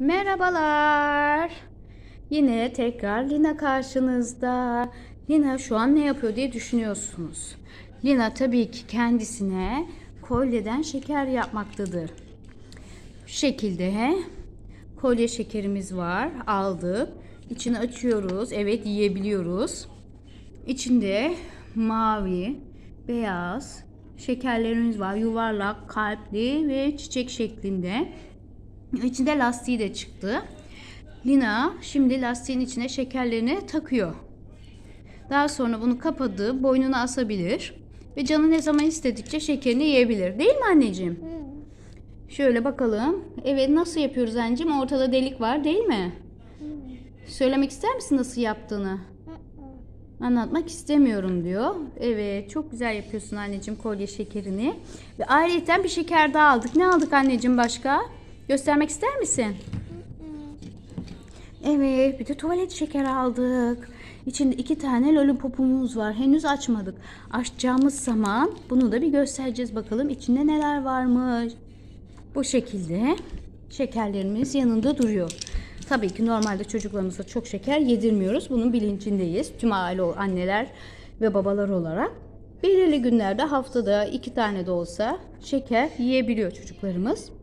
Merhabalar. Yine tekrar Lina karşınızda. Lina şu an ne yapıyor diye düşünüyorsunuz. Lina tabii ki kendisine kolyeden şeker yapmaktadır. Şu şekilde kolye şekerimiz var. Aldık. İçini açıyoruz. Evet yiyebiliyoruz. İçinde mavi, beyaz şekerlerimiz var. Yuvarlak, kalpli ve çiçek şeklinde. İçinde lastiği de çıktı. Lina şimdi lastiğin içine şekerlerini takıyor. Daha sonra bunu kapadı, boynuna asabilir ve canı ne zaman istedikçe şekerini yiyebilir. Değil mi anneciğim? Şöyle bakalım. Evet nasıl yapıyoruz anneciğim? Ortada delik var değil mi? Söylemek ister misin nasıl yaptığını? Anlatmak istemiyorum diyor. Evet çok güzel yapıyorsun anneciğim kolye şekerini. Ve ayrıca bir şeker daha aldık. Ne aldık anneciğim başka? Göstermek ister misin? Evet bir de tuvalet şekeri aldık. İçinde iki tane lollipopumuz var. Henüz açmadık. Açacağımız zaman bunu da bir göstereceğiz bakalım. içinde neler varmış. Bu şekilde şekerlerimiz yanında duruyor. Tabii ki normalde çocuklarımıza çok şeker yedirmiyoruz. Bunun bilincindeyiz. Tüm aile anneler ve babalar olarak. Belirli günlerde haftada iki tane de olsa şeker yiyebiliyor çocuklarımız.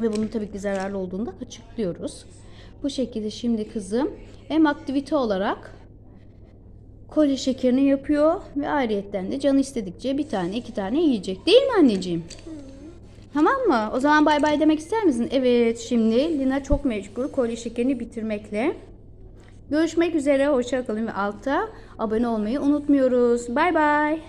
Ve bunun tabii ki zararlı olduğunu da açıklıyoruz. Bu şekilde şimdi kızım hem aktivite olarak kolye şekerini yapıyor ve ayrıyetten de canı istedikçe bir tane iki tane yiyecek. Değil mi anneciğim? Tamam mı? O zaman bay bay demek ister misin? Evet şimdi Lina çok meşgul kolye şekerini bitirmekle. Görüşmek üzere. Hoşçakalın ve altta abone olmayı unutmuyoruz. Bay bay.